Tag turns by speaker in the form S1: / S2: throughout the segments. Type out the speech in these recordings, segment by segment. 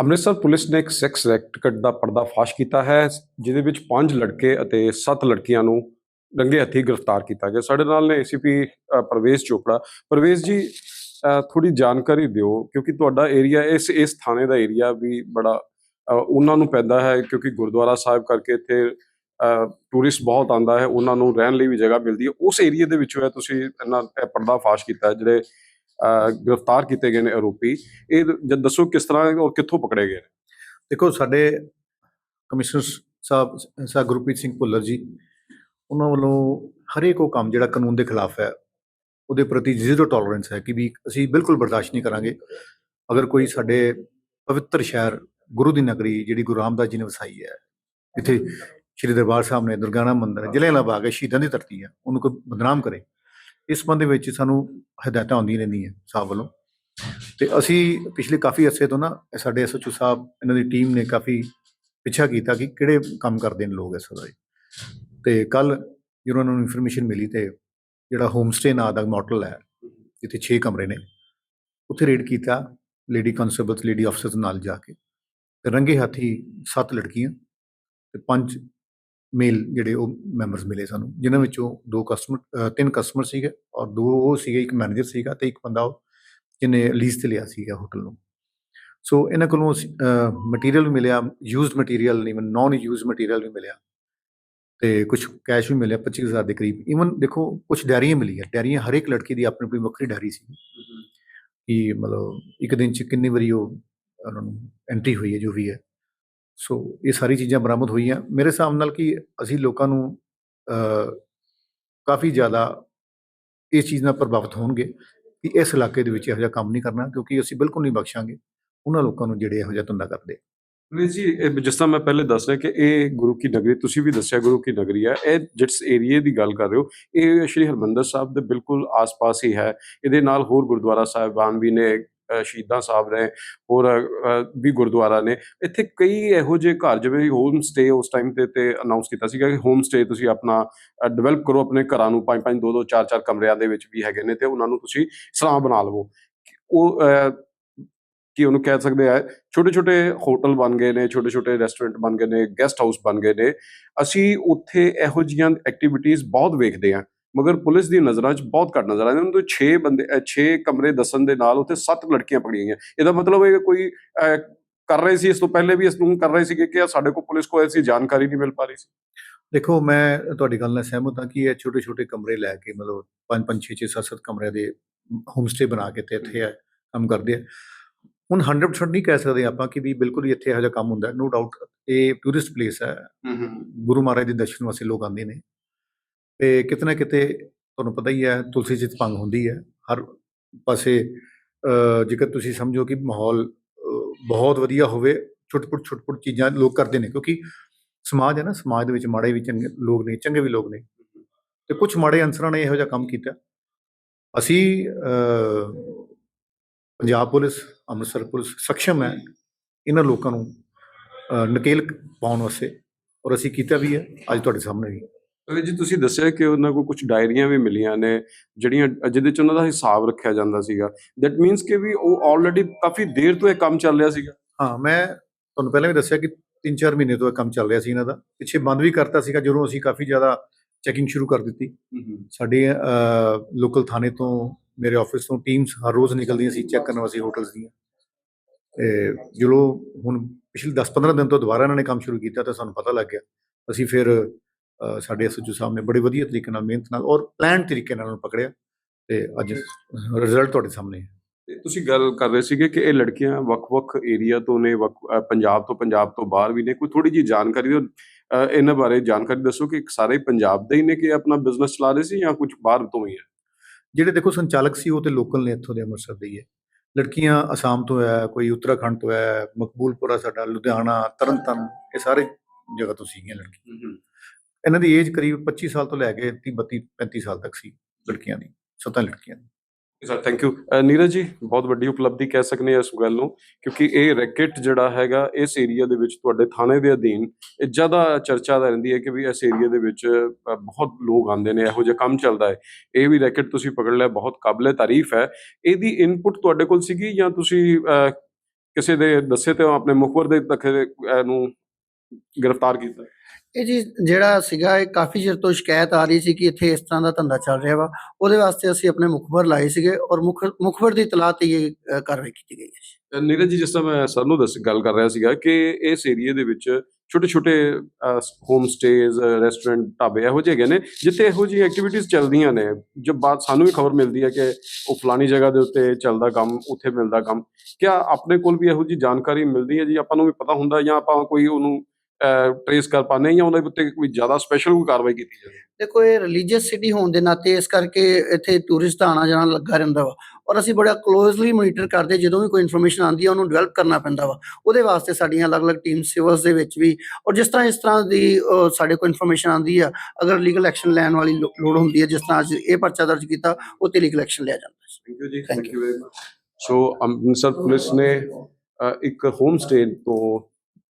S1: Amritsar police ਨੇ ਇੱਕ sex racket ਦਾ ਪਰਦਾਫਾਸ਼ ਕੀਤਾ ਹੈ, ਜਿਹਦੇ ਵਿੱਚ ਪੰਜ ਲੜਕੇ ਅਤੇ ਸੱਤ ਲੜਕੀਆਂ ਨੂੰ ਰੰਗੇ ਹੱਥੀਂ ਗ੍ਰਿਫਤਾਰ ਕੀਤਾ ਗਿਆ। ਸਾਡੇ ਨਾਲ ਨੇ ਏਸੀਪੀ ਪ੍ਰਵੇਸ਼ ਚੋਪੜਾ। ਪ੍ਰਵੇਸ਼ ਜੀ ਥੋੜੀ ਜਾਣਕਾਰੀ ਦਿਓ, ਕਿਉਂਕਿ ਤੁਹਾਡਾ ਏਰੀਆ ਇਸ ਇਸ ਥਾਣੇ ਦਾ ਏਰੀਆ ਵੀ ਬੜਾ ਉਹਨਾਂ ਨੂੰ ਪੈਂਦਾ ਹੈ, ਕਿਉਂਕਿ ਗੁਰਦੁਆਰਾ ਸਾਹਿਬ ਕਰਕੇ ਇੱਥੇ ਟੂਰਿਸਟ ਬਹੁਤ ਆਂਦਾ ਹੈ, ਉਹਨਾਂ ਨੂੰ ਰਹਿਣ ਲਈ ਵੀ ਜਗ੍ਹਾ ਮਿਲਦੀ ਹੈ। ਉਸ ਏਰੀਆ ਦੇ ਵਿੱਚੋਂ ਹੈ ਤੁਸੀਂ ਇਹਨਾਂ, ਇਹ ਪਰਦਾਫਾਸ਼ ਕੀਤਾ ਜਿਹੜੇ ਗ੍ਰਿਫਤਾਰ ਕੀਤੇ ਗਏ ਨੇ ਆਰੋਪੀ ਇਹ ਜਦ ਦੱਸੋ ਕਿਸ ਤਰ੍ਹਾਂ ਔਰ ਕਿੱਥੋਂ ਪਕੜੇ ਗਏ ਨੇ?
S2: ਦੇਖੋ ਸਾਡੇ ਕਮਿਸ਼ਨਰ ਸਾਹਿਬ ਸਾ ਗੁਰਪ੍ਰੀਤ ਸਿੰਘ ਭੁੱਲਰ ਜੀ ਉਹਨਾਂ ਵੱਲੋਂ ਹਰੇਕ ਉਹ ਕੰਮ ਜਿਹੜਾ ਕਾਨੂੰਨ ਦੇ ਖਿਲਾਫ ਹੈ ਉਹਦੇ ਪ੍ਰਤੀ ਜ਼ੀਰੋ ਟੋਲਰੈਂਸ ਹੈ ਕਿ ਵੀ ਅਸੀਂ ਬਿਲਕੁਲ ਬਰਦਾਸ਼ਤ ਨਹੀਂ ਕਰਾਂਗੇ ਅਗਰ ਕੋਈ ਸਾਡੇ ਪਵਿੱਤਰ ਸ਼ਹਿਰ ਗੁਰੂ ਦੀ ਨਗਰੀ ਜਿਹੜੀ ਗੁਰੂ ਰਾਮਦਾਸ ਜੀ ਨੇ ਵਸਾਈ ਹੈ ਇੱਥੇ ਸ਼੍ਰੀ ਦਰਬਾਰ ਸਾਹਿਬ ਨੇ ਦੁਰਗਾਣਾ ਮੰਦਿਰ ਹੈ, ਜਲਿਆਂਵਾਲਾ ਬਾਗ ਹੈ ਸ਼ਹੀਦਾਂ ਦੀ ਧਰਤੀ ਹੈ ਉਹਨੂੰ ਕੋਈ ਬਦਨਾਮ ਕਰੇ ਇਸ ਸੰਬੰਧ ਵਿੱਚ ਸਾਨੂੰ ਹਦਾਇਤਾਂ ਆਉਂਦੀਆਂ ਰਹਿੰਦੀਆਂ ਸਾਹਿਬ ਵੱਲੋਂ। ਤੇ ਅਸੀਂ ਪਿਛਲੇ ਕਾਫੀ ਅਰਸੇ ਤੋਂ ਨਾ ਇਹ ਸਾਡੇ ਐਸਓਚਓ ਸਾਹਿਬ, ਇਹਨਾਂ ਦੀ ਟੀਮ ਨੇ ਕਾਫੀ ਪਿੱਛਾ ਕੀਤਾ ਕਿ ਕਿਹੜੇ ਕੰਮ ਕਰਦੇ ਨੇ ਲੋਕ ਇਸ ਦੇ। ਤੇ ਕੱਲ ਜਦੋਂ ਉਹਨਾਂ ਨੂੰ ਇਨਫੋਰਮੇਸ਼ਨ ਮਿਲੀ ਤੇ ਜਿਹੜਾ ਹੋਮ ਸਟੇ ਨਾਂ ਦਾ ਮਾਡਲ ਹੈ, ਜਿੱਥੇ 6 ਕਮਰੇ ਨੇ, ਉੱਥੇ ਰੇਡ ਕੀਤਾ ਲੇਡੀ ਕਨਸਟੇਬਲਸ ਲੇਡੀ ਅਫਸਰਸ ਨਾਲ ਜਾ ਕੇ। ਤੇ ਰੰਗੇ ਹੱਥੀ ਸੱਤ ਲੜਕੀਆਂ ਤੇ ਪੰਜ ਮੇਲ ਜਿਹੜੇ ਉਹ ਮੈਂਬਰਸ ਮਿਲੇ ਸਾਨੂੰ ਜਿਨ੍ਹਾਂ ਵਿੱਚੋਂ ਦੋ ਕਸਟਮਰ ਤਿੰਨ ਕਸਟਮਰ ਸੀਗੇ ਔਰ ਦੋ ਉਹ ਸੀਗੇ ਇੱਕ ਮੈਨੇਜਰ ਸੀਗਾ ਤੇ ਇੱਕ ਬੰਦਾ ਉਹ ਜਿਹਨੇ ਲੀਜ਼ ਤੇ ਲਿਆ ਸੀਗਾ ਹੋਟਲ ਨੂੰ। ਸੋ ਇਹਨਾਂ ਕੋਲੋਂ ਮਟੀਰੀਅਲ ਵੀ ਮਿਲਿਆ ਯੂਜ਼ਡ ਮਟੀਰੀਅਲ ਨਹੀਂ ਨਾਨ ਯੂਜ਼ਡ ਮਟੀਰੀਅਲ ਵੀ ਮਿਲਿਆ ਤੇ ਕੁਝ ਕੈਸ਼ ਵੀ ਮਿਲਿਆ 25000 ਦੇ ਕਰੀਬ। ਇਵਨ ਦੇਖੋ ਕੁਝ ਡੈਰੀਆਂ ਮਿਲੀਆਂ ਡੈਰੀਆਂ ਹਰ ਇੱਕ ਲੜਕੀ ਦੀ ਆਪਣੀ ਆਪਣੀ ਵੱਖਰੀ ਡੈਰੀ ਸੀ। ਕਿ ਮਤਲਬ ਇੱਕ ਦਿਨ ਚ ਕਿੰਨੀ ਵਾਰੀ ਉਹ ਉਹਨਾਂ ਨੂੰ ਐਂਟਰੀ ਹੋਈ ਹੈ ਜੋ ਵੀ ਹੈ। ਸੋ ਇਹ ਸਾਰੀ ਚੀਜ਼ਾਂ ਬਰਾਮਦ ਹੋਈਆਂ। ਮੇਰੇ ਹਿਸਾਬ ਨਾਲ ਕਿ ਅਸੀਂ ਲੋਕਾਂ ਨੂੰ ਕਾਫੀ ਜ਼ਿਆਦਾ ਇਸ ਚੀਜ਼ ਨਾਲ ਪ੍ਰਭਾਵਿਤ ਹੋਣਗੇ ਕਿ ਇਸ ਇਲਾਕੇ ਦੇ ਵਿੱਚ ਇਹੋ ਜਿਹਾ ਕੰਮ ਨਹੀਂ ਕਰਨਾ ਕਿਉਂਕਿ ਅਸੀਂ ਬਿਲਕੁਲ ਨਹੀਂ ਬਖਸ਼ਾਂਗੇ ਉਹਨਾਂ ਲੋਕਾਂ ਨੂੰ ਜਿਹੜੇ ਇਹੋ ਜਿਹਾ ਧੰਦਾ ਕਰਦੇ
S1: ਪ੍ਰਵੇਸ਼ ਜੀ, ਇਹ ਜਿਸ ਤਰ੍ਹਾਂ ਮੈਂ ਪਹਿਲੇ ਦੱਸ ਰਿਹਾ ਕਿ ਇਹ ਗੁਰੂ ਕੀ ਨਗਰੀ, ਤੁਸੀਂ ਵੀ ਦੱਸਿਆ ਗੁਰੂ ਕੀ ਨਗਰੀ ਹੈ ਇਹ ਜਿਸ ਏਰੀਏ ਦੀ ਗੱਲ ਕਰ ਰਹੇ ਹੋ, ਇਹ ਸ਼੍ਰੀ ਹਰਮੰਦਰ ਸਾਹਿਬ ਦੇ ਬਿਲਕੁਲ ਆਸ-ਪਾਸ ਹੀ ਹੈ। ਇਹਦੇ ਨਾਲ ਹੋਰ ਗੁਰਦੁਆਰਾ ਸਾਹਿਬਾਨ ਵੀ ਨੇ ਸ਼ਹੀਦਾਂ ਸਾਹਿਬ ਨੇ, ਹੋਰ ਵੀ ਗੁਰਦੁਆਰਾ ਨੇ। ਇੱਥੇ ਕਈ ਇਹੋ ਜਿਹੇ ਘਰ, ਜਿਵੇਂ ਹੋਮ ਸਟੇ ਉਸ ਟਾਈਮ ਤੇ ਤੇ ਅਨਾਉਂਸ ਕੀਤਾ ਸੀਗਾ ਕਿ ਹੋਮ ਸਟੇ ਤੁਸੀਂ ਆਪਣਾ ਡਿਵੈਲਪ ਕਰੋ ਆਪਣੇ ਘਰਾਂ ਨੂੰ ਪੰਜ ਪੰਜ, ਦੋ ਦੋ, ਚਾਰ ਚਾਰ ਕਮਰਿਆਂ ਦੇ ਵਿੱਚ ਵੀ ਹੈਗੇ ਨੇ ਤੇ ਉਹਨਾਂ ਨੂੰ ਤੁਸੀਂ ਸਰਾਂ ਬਣਾ ਲਵੋ। ਉਹ ਕਿ ਉਹਨੂੰ ਕਹਿ ਸਕਦੇ ਆ ਛੋਟੇ ਛੋਟੇ ਹੋਟਲ ਬਣ ਗਏ ਨੇ ਛੋਟੇ ਛੋਟੇ ਰੈਸਟੋਰੈਂਟ ਬਣ ਗਏ ਨੇ ਗੈਸਟ ਹਾਊਸ ਬਣ ਗਏ ਨੇ। ਅਸੀਂ ਉੱਥੇ ਇਹੋ ਜਿਹੀਆਂ ਐਕਟੀਵਿਟੀਜ਼ ਬਹੁਤ ਵੇਖਦੇ ਆ ਮਗਰ ਪੁਲਿਸ ਦੀ ਨਜ਼ਰਾਂ 'ਚ ਬਹੁਤ ਘੱਟ ਨਜ਼ਰ ਆਉਂਦੇ ਉਹਨਾਂ ਤੋਂ 6 ਬੰਦੇ 6 ਕਮਰੇ ਦੱਸਣ ਦੇ ਨਾਲ ਉੱਥੇ 7 ਲੜਕੀਆਂ ਪਕੜੀਆਂ ਗਈਆਂ। ਇਹਦਾ ਮਤਲਬ ਇਹ ਕੋਈ ਕਰ ਰਹੇ ਸੀ ਇਸ ਤੋਂ ਪਹਿਲੇ ਵੀ ਇਸ ਨੂੰ ਕਰ ਰਹੇ ਸੀਗੇ ਕਿ ਸਾਡੇ ਕੋਲ ਪੁਲਿਸ ਕੋਲ ਐਸੀ ਜਾਣਕਾਰੀ ਨਹੀਂ ਮਿਲ ਪਾ ਰਹੀ ਸੀ?
S2: ਦੇਖੋ ਮੈਂ ਤੁਹਾਡੀ ਗੱਲ ਨਾਲ ਸਹਿਮਤ ਹਾਂ ਕਿ ਇਹ ਛੋਟੇ ਛੋਟੇ ਕਮਰੇ ਲੈ ਕੇ ਮਤਲਬ ਪੰਜ ਪੰਜ 6 6 7 7 ਕਮਰਿਆਂ ਦੇ ਹੋਮ ਸਟੇ ਬਣਾ ਕੇ ਤੇ ਇੱਥੇ ਆ ਕੰਮ ਕਰਦੇ ਆ। ਹੁਣ 100% ਨਹੀਂ ਕਹਿ ਸਕਦੇ ਆਪਾਂ ਕਿ ਵੀ ਬਿਲਕੁਲ ਹੀ ਇੱਥੇ ਇਹੋ ਜਿਹਾ ਕੰਮ ਹੁੰਦਾ। ਨੋ ਡਾਊਟ ਇਹ ਟੂਰਿਸਟ ਪਲੇਸ ਹੈ। ਗੁਰੂ ਮਹਾਰਾਜ ਦੇ ਦਰਸ਼ਨ ਵਾਸਤੇ ਲੋਕ ਆਉਂਦੇ ਨੇ। ਤੇ ਕਿਤੇ ਨਾ ਕਿਤੇ ਤੁਹਾਨੂੰ ਪਤਾ ਹੀ ਹੈ, ਤੁਲਸੀ ਚਿਤ ਭੰਗ ਹੁੰਦੀ ਹੈ। ਹਰ ਪਾਸੇ ਜੇਕਰ ਤੁਸੀਂ ਸਮਝੋ ਕਿ ਮਾਹੌਲ ਬਹੁਤ ਵਧੀਆ ਹੋਵੇ, ਛੁੱਟਪੁੱਟ ਛੁੱਟਪੁੱਟ ਚੀਜ਼ਾਂ ਲੋਕ ਕਰਦੇ ਨੇ, ਕਿਉਂਕਿ ਸਮਾਜ ਹੈ ਨਾ, ਸਮਾਜ ਦੇ ਵਿੱਚ ਮਾੜੇ ਵੀ ਚੰਗੇ ਲੋਕ ਨੇ, ਚੰਗੇ ਵੀ ਲੋਕ ਨੇ। ਤੇ ਕੁਝ ਮਾੜੇ ਅਨਸਰਾਂ ਨੇ ਇਹੋ ਜਿਹਾ ਕੰਮ ਕੀਤਾ। ਅਸੀਂ ਪੰਜਾਬ ਪੁਲਿਸ, ਅੰਮ੍ਰਿਤਸਰ ਪੁਲਿਸ ਸક્ષਮ ਹੈ। ਇਹਨਾਂ ਲੋਕਾਂ ਨੂੰ ਨਕੇਲ ਪਾਉਣ ਵਾਸਤੇ ਔਰ ਅਸੀਂ ਕੀਤਾ ਵੀ ਹੈ, ਅੱਜ ਤੁਹਾਡੇ ਸਾਹਮਣੇ ਵੀ।
S1: ਅਰੇ ਜੀ ਤੁਸੀਂ ਦੱਸਿਆ ਕਿ ਉਹਨਾਂ ਕੋਲ ਕੁਝ ਡਾਇਰੀਆਂ ਵੀ ਮਿਲੀਆਂ ਨੇ ਜਿਹੜੀਆਂ ਜਿਹਦੇ 'ਚ ਉਹਨਾਂ ਦਾ ਹਿਸਾਬ ਰੱਖਿਆ ਜਾਂਦਾ ਸੀਗਾ। ਦੈਟ ਮੀਨਸ ਕਿ ਵੀ ਉਹ ਆਲਰੇਡੀ ਕਾਫੀ ਦੇਰ ਤੋਂ ਇਹ ਕੰਮ ਚੱਲ ਰਿਹਾ ਸੀਗਾ।
S2: ਹਾਂ ਮੈਂ ਤੁਹਾਨੂੰ ਪਹਿਲਾਂ ਵੀ ਦੱਸਿਆ ਕਿ 3-4 ਮਹੀਨੇ ਤੋਂ ਇਹ ਕੰਮ ਚੱਲ ਰਿਹਾ ਸੀ ਇਹਨਾਂ ਦਾ। ਪਿੱਛੇ ਬੰਦ ਵੀ ਕਰਤਾ ਸੀਗਾ ਜਦੋਂ ਅਸੀਂ ਕਾਫੀ ਜ਼ਿਆਦਾ ਚੈਕਿੰਗ ਸ਼ੁਰੂ ਕਰ ਦਿੱਤੀ। ਸਾਡੇ ਲੋਕਲ ਥਾਣੇ ਤੋਂ ਮੇਰੇ ਆਫਿਸ ਤੋਂ ਟੀਮਸ ਹਰ ਰੋਜ਼ ਨਿਕਲਦੀਆਂ ਸੀ ਚੈੱਕ ਕਰਨ ਵਾਸਤੇ ਹੋਟਲਸ ਦੀਆਂ। ਤੇ ਜਦੋਂ ਹੁਣ ਪਿਛਲੇ 10-15 ਦਿਨ ਤੋਂ ਦੁਬਾਰਾ ਇਹਨਾਂ ਨੇ ਕੰਮ ਸ਼ੁਰੂ ਕੀਤਾ ਤਾਂ ਸਾਨੂੰ ਪਤਾ ਲੱਗ ਗਿਆ। ਅਸੀਂ ਫਿਰ ਸਾਡੇ ਐਸਓਜੀ ਸਾਹਿਬ ਨੇ ਬੜੇ ਵਧੀਆ ਤਰੀਕੇ ਨਾਲ ਮਿਹਨਤ ਨਾਲ ਔਰ ਪਲਾਨ ਤਰੀਕੇ ਨਾਲ ਉਹਨੂੰ ਪਕੜਿਆ ਤੇ ਅੱਜ ਰਿਜ਼ਲਟ ਤੁਹਾਡੇ ਸਾਹਮਣੇ ਹੈ।
S1: ਤੇ ਤੁਸੀਂ ਗੱਲ ਕਰ ਰਹੇ ਸੀਗੇ ਕਿ ਇਹ ਲੜਕੀਆਂ ਵੱਖ-ਵੱਖ ਏਰੀਆ ਤੋਂ ਨੇ ਪੰਜਾਬ ਤੋਂ ਪੰਜਾਬ ਤੋਂ ਬਾਹਰ ਵੀ ਨੇ ਕੋਈ ਥੋੜੀ ਜੀ ਜਾਣਕਾਰੀ ਦਿਓ। ਇਹਨਾਂ ਬਾਰੇ ਜਾਣਕਾਰੀ ਦੱਸੋ ਕਿ ਸਾਰੇ ਪੰਜਾਬ ਦੇ ਹੀ ਨੇ ਕਿ ਆਪਣਾ ਬਿਜ਼ਨਸ ਚਲਾ ਰਹੇ ਸੀ ਜਾਂ ਕੁਝ ਬਾਹਰ ਤੋਂ ਹੀ ਹੈ?
S2: ਜਿਹੜੇ ਦੇਖੋ ਸੰਚਾਲਕ ਸੀ ਉਹ ਤੇ ਲੋਕਲ ਨੇ ਇੱਥੋਂ ਦੇ ਅੰਮ੍ਰਿਤਸਰ ਦੇ ਹੀ ਹੈ। ਲੜਕੀਆਂ ਅਸਾਮ ਤੋਂ ਹੈ ਕੋਈ ਉੱਤਰਾਖੰਡ ਤੋਂ ਹੈ ਮਕਬੂਲਪੁਰਾ ਸਾਡਾ ਲੁਧਿਆਣਾ ਤਰਨਤਾਰਨ ਇਹ ਸਾਰੇ ਜਗ੍ਹਾ ਤੋਂ ਸੀਗੀਆਂ ਲੜਕੀਆਂ। ਇਹਨਾਂ ਦੀ ਏਜ ਕਰੀਬ 25 ਸਾਲ ਤੋਂ ਲੈ ਕੇ 30 32 35 ਸਾਲ ਤੱਕ ਸੀ, ਲੜਕੀਆਂ ਦੀ, ਸੱਤਾਂ ਲੜਕੀਆਂ ਦੀ।
S1: Sir thank you Neeraj ji, ਬਹੁਤ ਵੱਡੀ ਉਪਲਬਧੀ ਕਹਿ ਸਕਨੇ ਆ ਇਸ ਗੱਲ ਨੂੰ, ਕਿਉਂਕਿ ਇਹ ਰੈਕਟ ਜਿਹੜਾ ਹੈਗਾ, ਇਸ ਏਰੀਆ ਦੇ ਵਿੱਚ ਤੁਹਾਡੇ ਥਾਣੇ ਦੇ ਅਧੀਨ ਇਹ ਜ਼ਿਆਦਾ ਚਰਚਾ ਦਾ ਰਹਿੰਦੀ ਹੈ ਕਿ ਵੀ ਇਸ ਏਰੀਆ ਦੇ ਵਿੱਚ ਬਹੁਤ ਲੋਕ ਆਉਂਦੇ ਨੇ, ਇਹੋ ਜਿਹਾ ਕੰਮ ਚੱਲਦਾ ਹੈ। ਇਹ ਵੀ ਰੈਕਟ ਤੁਸੀਂ ਪਕੜ ਲਿਆ, ਬਹੁਤ ਕਾਬਲੇ ਤਾਰੀਫ ਹੈ। ਇਹਦੀ ਇਨਪੁਟ ਤੁਹਾਡੇ ਕੋਲ ਸੀਗੀ ਜਾਂ ਤੁਸੀਂ ਕਿਸੇ ਦੇ ਦੱਸੇ ਤੇ ਆਪਣੇ ਮੁਖਬਰ ਦੇ ਤੱਕ ਨੂੰ ਗ੍ਰਿਫਤਾਰ ਕੀਤਾ?
S3: ਇਹ ਜੀ ਜਿਹੜਾ ਸੀਗਾ ਇਹ ਕਾਫੀ ਚਿਰ ਤੋਂ ਸ਼ਿਕਾਇਤ ਆ ਰਹੀ ਸੀ ਕਿ ਇੱਥੇ ਇਸ ਤਰ੍ਹਾਂ ਦਾ ਧੰਦਾ ਚੱਲ ਰਿਹਾ ਵਾ। ਉਹਦੇ ਵਾਸਤੇ ਅਸੀਂ ਆਪਣੇ ਮੁਖਬਰ ਲਾਏ ਸੀਗੇ ਔਰ ਮੁਖ ਮੁਖਬਰ ਦੀ ਇਤਲਾਹ ਤੇ ਇਹ ਅ, ਕਾਰਵਾਈ ਕੀਤੀ ਗਈ ਹੈ ਜੀ।
S1: ਨੀਰਜ ਜੀ ਜਿਸ ਤਰ੍ਹਾਂ ਮੈਂ ਸਰ ਨੂੰ ਦੱਸ ਗੱਲ ਕਰ ਰਿਹਾ ਸੀਗਾ ਕਿ ਇਸ ਏਰੀਏ ਦੇ ਵਿੱਚ ਛੋਟੇ ਛੋਟੇ ਹੋਮ ਸਟੇਜ਼ ਰੈਸਟੋਰੈਂਟ ਢਾਬੇ ਇਹੋ ਜਿਹੇ ਹੈਗੇ ਨੇ ਜਿੱਥੇ ਇਹੋ ਜਿਹੀ ਐਕਟੀਵਿਟੀਜ਼ ਚੱਲਦੀਆਂ ਨੇ। ਜੋ ਬਾਤ ਸਾਨੂੰ ਵੀ ਖਬਰ ਮਿਲਦੀ ਹੈ ਕਿ ਉਹ ਫਲਾਣੀ ਜਗ੍ਹਾ ਦੇ ਉੱਤੇ ਚੱਲਦਾ ਕੰਮ ਉੱਥੇ ਮਿਲਦਾ ਕੰਮ। ਕਿਆ ਆਪਣੇ ਕੋਲ ਵੀ ਇਹੋ ਜਿਹੀ ਜਾਣਕਾਰੀ ਮਿਲਦੀ ਹੈ ਜੀ? ਆਪਾਂ ਨੂੰ ਵੀ ਪਤਾ ਹੁੰਦਾ ਜਾਂ ਆਪਾਂ ਕੋਈ ਉਹਨੂੰ ਟ੍ਰੇਸ ਕਰ ਪਾਉਂਦੇ ਜਾਂ ਉਹਦੇ ਉੱਤੇ ਕੋਈ ਜ਼ਿਆਦਾ ਸਪੈਸ਼ਲ ਕੋਈ ਕਾਰਵਾਈ ਕੀਤੀ ਜਾਂਦੀ ਹੈ
S3: ਦੇਖੋ ਇਹ ਰਿਲੀਜੀਅਸ ਸਿਟੀ ਹੋਣ ਦੇ ਨਾਤੇ ਇਸ ਕਰਕੇ ਇੱਥੇ ਟੂਰਿਸਟ ਆਣਾ ਜਾਣਾ ਲੱਗਾ ਰਹਿੰਦਾ ਵਾ ਔਰ ਅਸੀਂ ਬੜਾ ਕਲੋਜ਼ਲੀ ਮੋਨੀਟਰ ਕਰਦੇ ਜਦੋਂ ਵੀ ਕੋਈ ਇਨਫੋਰਮੇਸ਼ਨ ਆਉਂਦੀ ਹੈ ਉਹਨੂੰ ਡਿਵੈਲਪ ਕਰਨਾ ਪੈਂਦਾ ਵਾ। ਉਹਦੇ ਵਾਸਤੇ ਸਾਡੀਆਂ ਅਲੱਗ-ਅਲੱਗ ਟੀਮ ਸਿਵਲਸ ਦੇ ਵਿੱਚ ਵੀ ਔਰ ਜਿਸ ਤਰ੍ਹਾਂ ਇਸ ਤਰ੍ਹਾਂ ਦੀ ਸਾਡੇ ਕੋਲ ਇਨਫੋਰਮੇਸ਼ਨ ਆਉਂਦੀ ਆ ਅਗਰ ਲੀਗਲ ਐਕਸ਼ਨ ਲੈਣ ਵਾਲੀ ਲੋ- ਲੋੜ ਹੁੰਦੀ ਹੈ ਜਿਸ ਤਰ੍ਹਾਂ ਅੱਜ ਇਹ ਪਰਚਾ ਦਰਜ ਕੀਤਾ ਉਹ ਤੇ ਲੀਗਲ ਐਕਸ਼ਨ ਲਿਆ ਜਾਂਦਾ। ਹੈ
S1: thank you ji thank you very much so Amritsar police ਨੇ ਅ, ਇੱਕ ਹੋਮ ਸਟੇ ਤੋਂ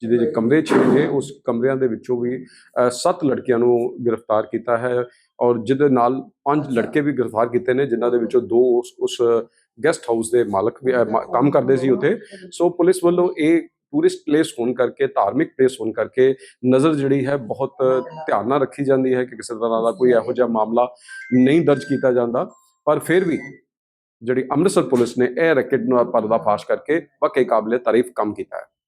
S1: ਜਿਹਦੇ ਚ ਕਮਰੇ ਛੇ ਨੇ, ਉਸ ਕਮਰਿਆਂ ਦੇ ਵਿੱਚੋਂ ਵੀ ਸੱਤ ਲੜਕੀਆਂ ਨੂੰ ਗ੍ਰਿਫਤਾਰ ਕੀਤਾ ਹੈ ਔਰ ਜਿਹਦੇ ਨਾਲ ਪੰਜ ਲੜਕੇ ਵੀ ਗ੍ਰਿਫਤਾਰ ਕੀਤੇ ਨੇ, ਜਿਨ੍ਹਾਂ ਦੇ ਵਿੱਚੋਂ ਦੋ ਉਸ ਗੈਸਟ ਹਾਊਸ ਦੇ ਮਾਲਕ ਵੀ ਕੰਮ ਕਰਦੇ ਸੀ ਉੱਥੇ। ਸੋ ਪੁਲਿਸ ਵੱਲੋਂ ਇਹ ਟੂਰਿਸਟ ਪਲੇਸ ਹੋਣ ਕਰਕੇ, ਧਾਰਮਿਕ ਪਲੇਸ ਹੋਣ ਕਰਕੇ ਨਜ਼ਰ ਜਿਹੜੀ ਹੈ ਬਹੁਤ ਧਿਆਨ ਨਾਲ ਰੱਖੀ ਜਾਂਦੀ ਹੈ ਕਿ ਕਿਸੇ ਤਰ੍ਹਾਂ ਦਾ ਕੋਈ ਇਹੋ ਜਿਹਾ ਮਾਮਲਾ ਨਹੀਂ ਦਰਜ ਕੀਤਾ ਜਾਂਦਾ। ਪਰ ਫਿਰ ਵੀ ਜਿਹੜੀ ਅੰਮ੍ਰਿਤਸਰ ਪੁਲਿਸ ਨੇ ਇਹ ਰੈਕਟ ਨੂੰ ਪਰਦਾਫਾਸ਼ ਕਰਕੇ ਵਾਕਈ ਕਾਬਲੇ ਤਾਰੀਫ ਕੰਮ ਕੀਤਾ ਹੈ।